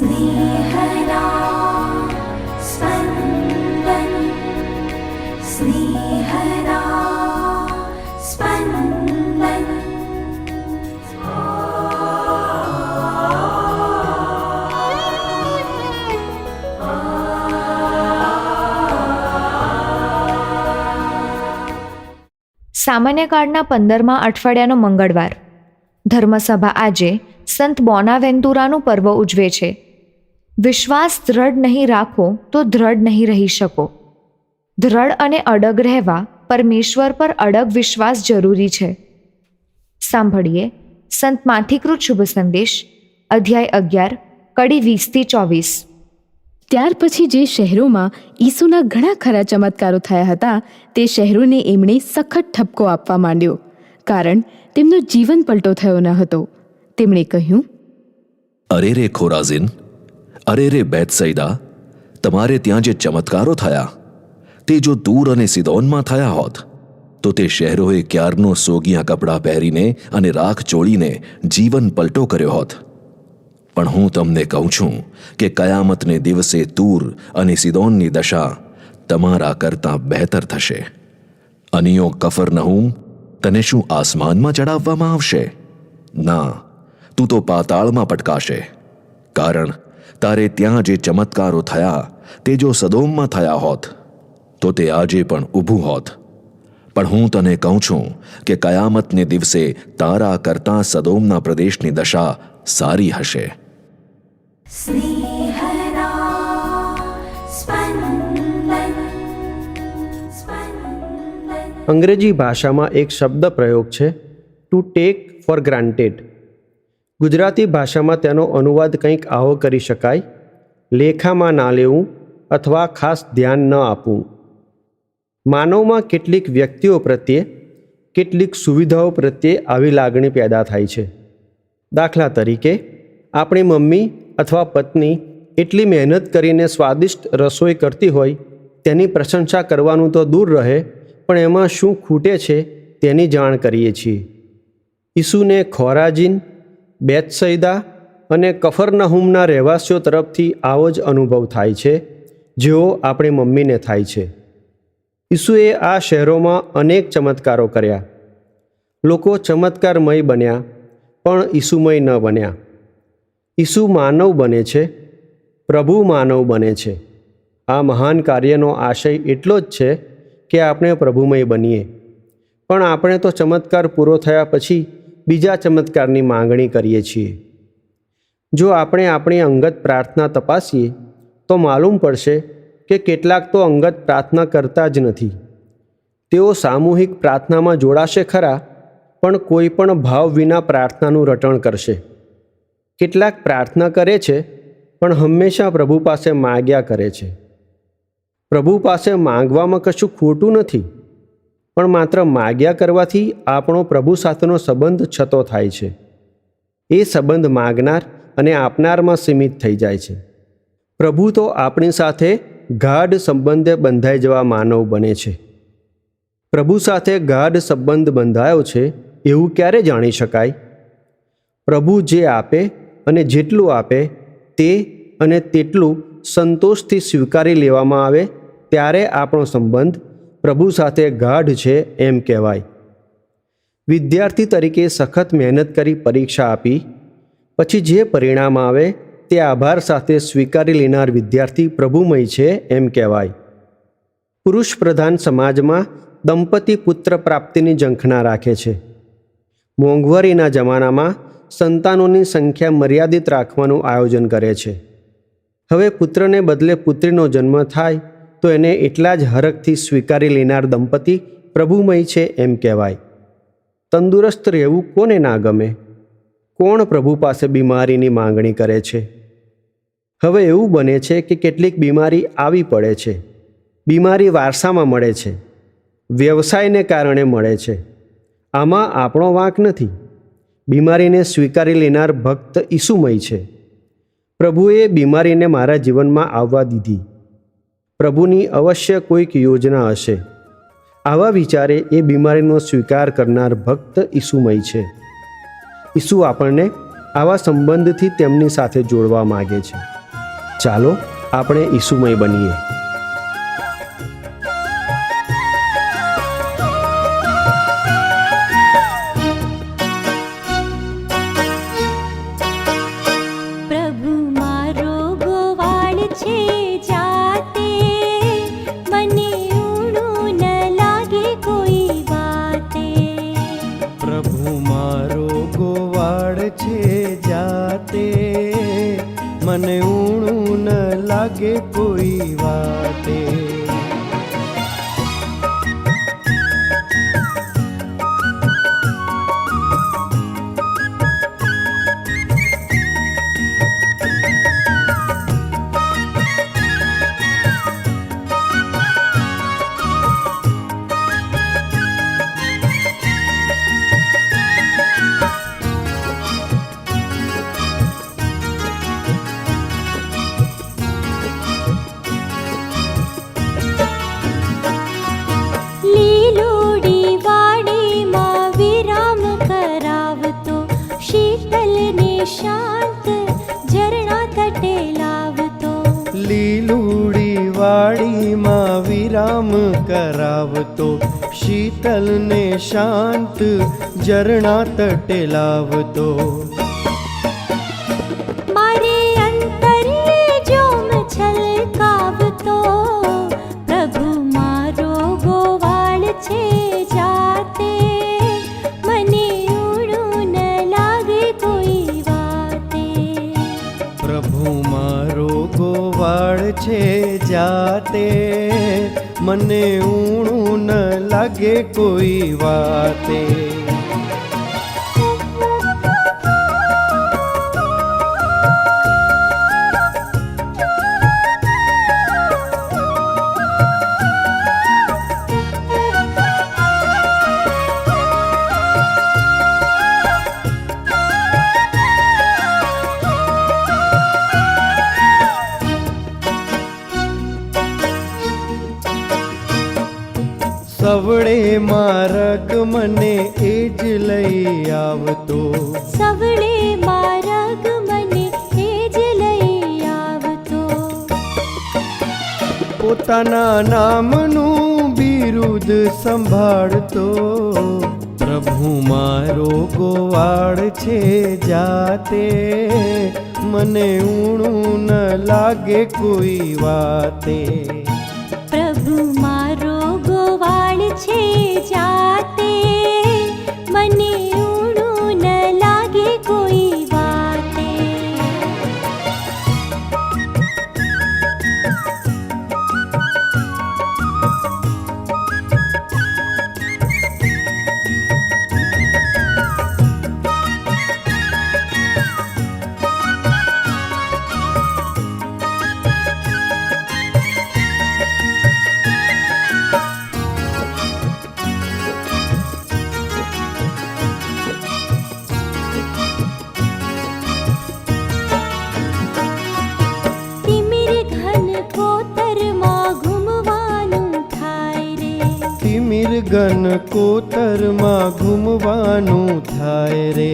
स्नेहदा स्पन्दन् स्नेहदा स्पन्दन् સામાન્ય કાળના પંદરમા અઠવાડિયાનો મંગળવાર ધર્મસભા આજે સંત બોનાવેન્તુરાનું પર્વ ઉજવે છે વિશ્વાસ દ્રઢ નહીં રાખો તો દ્રઢ નહીં રહી શકો. દ્રઢ અને અડગ રહેવા પરમેશ્વર પર અડગ વિશ્વાસ જરૂરી છે. સાંભળીએ સંત માથિકૃત શુભ સંદેશ અધ્યાય અગિયાર કડી વીસથી ચોવીસ. ત્યાર પછી જે શહેરોમાં ઈસુના ઘણા ખરા ચમત્કારો થયા હતા તે શહેરોને એમણે સખત ઠપકો આપવા માંડ્યો કારણ તેમનો જીવન પલટો થયો ન હતો. તેમણે કહ્યું અરે રે ખોરાઝિન અરે રે બેતસૈદા તમારે ત્યાં જે ચમત્કારો થયા, તે જો દૂર અને સિદોનમાં થયા હોત, તો તે શહેરોએ ક્યારનો સોગિયા કપડાં પહેરીને અને રાખ ચોળીને જીવન પલટો કર્યો હોત. પણ હું તમને કહું છું કે કયામતને દિવસે તૂર અને સિદોનની દશા તમારા કરતાં બહેતર થશે. અનિયો કફર નહુમ, તને શું આસમાનમાં ચડાવવામાં આવશે? ના, તું તો પાતાળમાં પટકાશે. કારણ તારે ત્યાં જે ચમત્કારો થયા તે જો સદોમમાં થયા હોત તો તે આજે પણ ઊભું હોત. પણ હું તને કહું છું કે કયામતને દિવસે તારા કરતાં સદોમના પ્રદેશની દશા સારી હશે. અંગ્રેજી ભાષામાં એક શબ્દ પ્રયોગ છે to take for granted Gujarati ભાષામાં તેનો અનુવાદ કંઈક આવો કરી શકાય. લેખામાં ના લેવું અથવા ખાસ ધ્યાન ન આપવું. માનવમાં કેટલીક વ્યક્તિઓ પ્રત્યે કેટલીક સુવિધાઓ પ્રત્યે આવી લાગણી પેદા થાય છે. દાખલા તરીકે, આપણી મમ્મી અથવા પત્ની એટલી મહેનત કરીને સ્વાદિષ્ટ રસોઈ કરતી હોય, તેની પ્રશંસા કરવાનું તો દૂર રહે, પણ એમાં શું ખૂટે છે તેની જાણ કરીએ છીએ. ઈસુને ખોરાજીન બેતસૈદા અને કફરનહુમના રહેવાસીઓ તરફથી આવો જ અનુભવ થાય છે, જેઓ આપણી મમ્મીને થાય છે. ઈસુએ આ શહેરોમાં અનેક ચમત્કારો કર્યા. લોકો ચમત્કારમય બન્યા, પણ ઈસુમય ન બન્યા. ઈસુ માનવ બને છે, પ્રભુ માનવ બને છે. આ મહાન કાર્યનો આશય એટલો જ છે કે આપણે પ્રભુમય બનીએ. પણ આપણે તો ચમત્કાર પૂરો થયા પછી બીજા ચમત્કારની માંગણી કરીએ છીએ. જો આપણે આપણી અંગત પ્રાર્થના તપાસીએ, તો માલુમ પડશે કે કેટલાક તો અંગત પ્રાર્થના કરતા જ નથી. તેઓ સામૂહિક પ્રાર્થનામાં જોડાશે ખરા, પણ કોઈ પણ ભાવ વિના પ્રાર્થનાનું રટણ કરશે. કેટલાક પ્રાર્થના કરે છે, પણ હંમેશા પ્રભુ પાસે માગ્યા કરે છે. પ્રભુ પાસે માંગવામાં કશું ખોટું નથી. પણ માત્ર માગ્યા કરવાથી આપણો પ્રભુ સાથેનો સંબંધ છતો થાય છે. એ સંબંધ માગનાર અને આપનારમાં સીમિત થઈ જાય છે. પ્રભુ તો આપણી સાથે ગાઢ સંબંધે બંધાઈ જવા માનવ બને છે. પ્રભુ સાથે ગાઢ સંબંધ બંધાયો છે એવું ક્યારે જાણી શકાય? પ્રભુ જે આપે અને જેટલું આપે તે અને તેટલું સંતોષથી સ્વીકારી લેવામાં આવે ત્યારે આપણો સંબંધ પ્રભુ સાથે ગાઢ છે એમ કહેવાય. વિદ્યાર્થી તરીકે સખત મહેનત કરી પરીક્ષા આપી, પછી જે પરિણામ આવે તે આભાર સાથે સ્વીકારી લેનાર વિદ્યાર્થી પ્રભુમય છે એમ કહેવાય. પુરુષ પ્રધાન સમાજમાં દંપતી પુત્ર પ્રાપ્તિની ઝંખના રાખે છે. મોંઘવારીના જમાનામાં સંતાનોની સંખ્યા મર્યાદિત રાખવાનું આયોજન કરે છે. હવે પુત્રને બદલે પુત્રીનો જન્મ થાય તો એને એટલા જ હરખથી સ્વીકારી લેનાર દંપતી પ્રભુમય છે એમ કહેવાય. તંદુરસ્ત રહેવું કોને ના ગમે? કોણ પ્રભુ પાસે બીમારીની માંગણી કરે છે? હવે એવું બને છે કે કેટલીક બીમારી આવી પડે છે. બીમારી વારસામાં મળે છે. વ્યવસાયને કારણે મળે છે. આમાં આપણો વાંક નથી. બીમારીને સ્વીકારી લેનાર ભક્ત ઈસુમય છે. પ્રભુએ બીમારીને મારા જીવનમાં આવવા દીધી. પ્રભુની અવશ્ય કોઈક યોજના હશે. આવા વિચારે એ બીમારીનો સ્વીકાર કરનાર ભક્ત ઈસુમય છે. ઈસુ આપણને આવા સંબંધથી તેમની સાથે જોડવા માગે છે. ચાલો આપણે ઈસુમય બનીએ. शान्त झरणा तटे लावतो। लीलूडी वाडी मा विरामो शीतल ने शान्त झरणा तटे लावतो। મને ઊણું ન લાગે કોઈ વાતે. સવડે મારગ મને એ જ લઈ આવતો. સવડે મારક મને એ જ લઈ આવતો. પોતાના નામનું બિરુદ સંભાળતો. પ્રભુ મારો ગોવાળ છે જાતે. મને ઊણું ન લાગે કોઈ વાતે. પ્રભુ મારો ગોવાળ છે જાતે કોતરમાં થાય રે.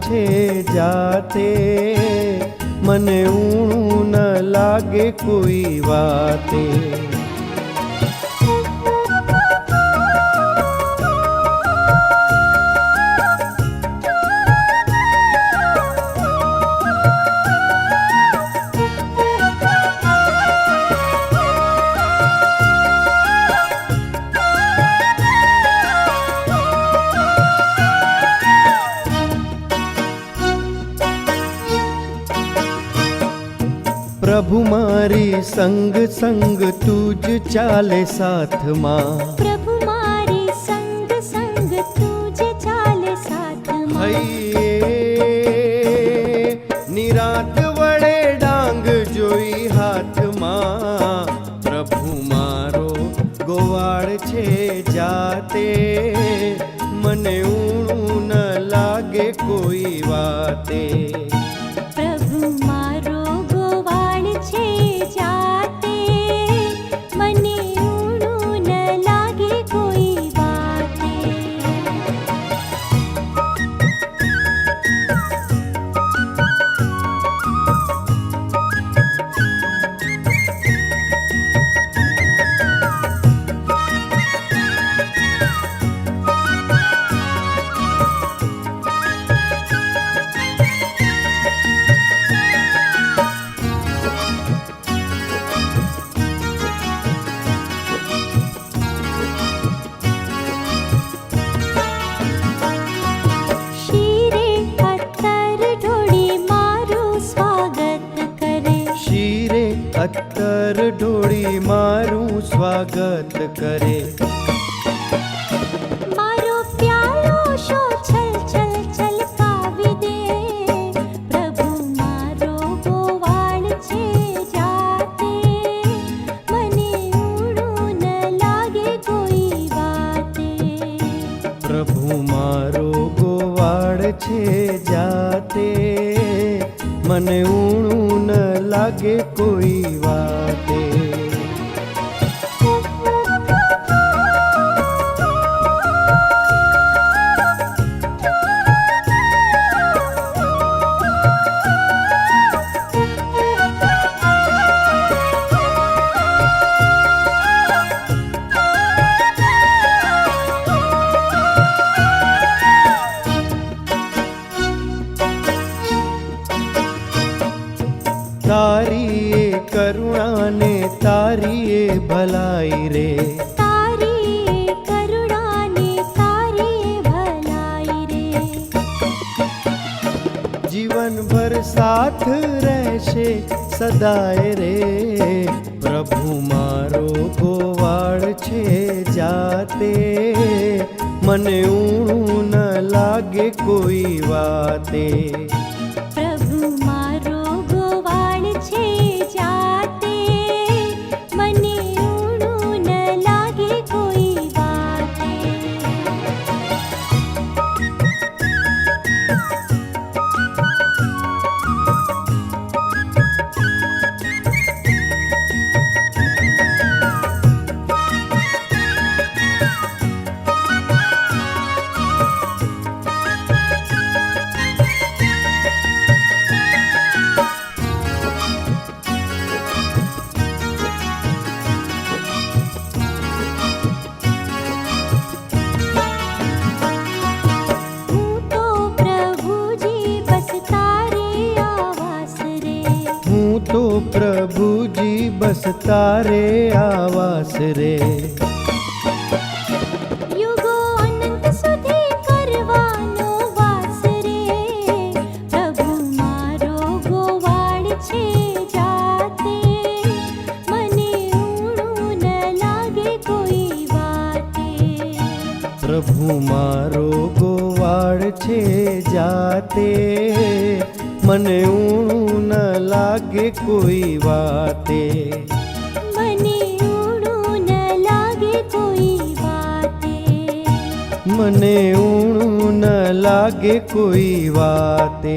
છે જાતે. મને ઊણું ન લાગે કોઈ વાતે. પ્રભુ મારો મને ઊણું ન સંગ સંગ તું જ ચાલે સાથમાં. પ્રભુ મારી સંગ સંગ તું જ ચાલે સાથમાં. હૈયે નિરાત વડે ડાંગ જોઈ હાથમાં. પ્રભુ મારો ગોવાળ છે જાતે. લાગે કોઈ વાતે. પ્રભુ મારો અત્તર ઢોળી મારું સ્વાગત કરે. મારો પ્યાલો શો છલ છલ છલકાવી દે. પ્રભુ મારો ગોવાળ છે જાતે. મને ઊણું ન લાગે કોઈ વાતે. પ્રભુ મારો ગોવાળ છે જાતે. મને ન લાગે કોઈ વાતે સદાય રે. પ્રભુ મારો ગોવાળ છે જાતે. મને ઊણું ન લાગે કોઈ વાતે. બસ તારે આવાસ રે. પ્રભુ મારો ગોવાળ છે જાતે. મને ઊણું ન લાગે કોઈ વાતે. મને ઊણું ન લાગે કોઈ વાતે.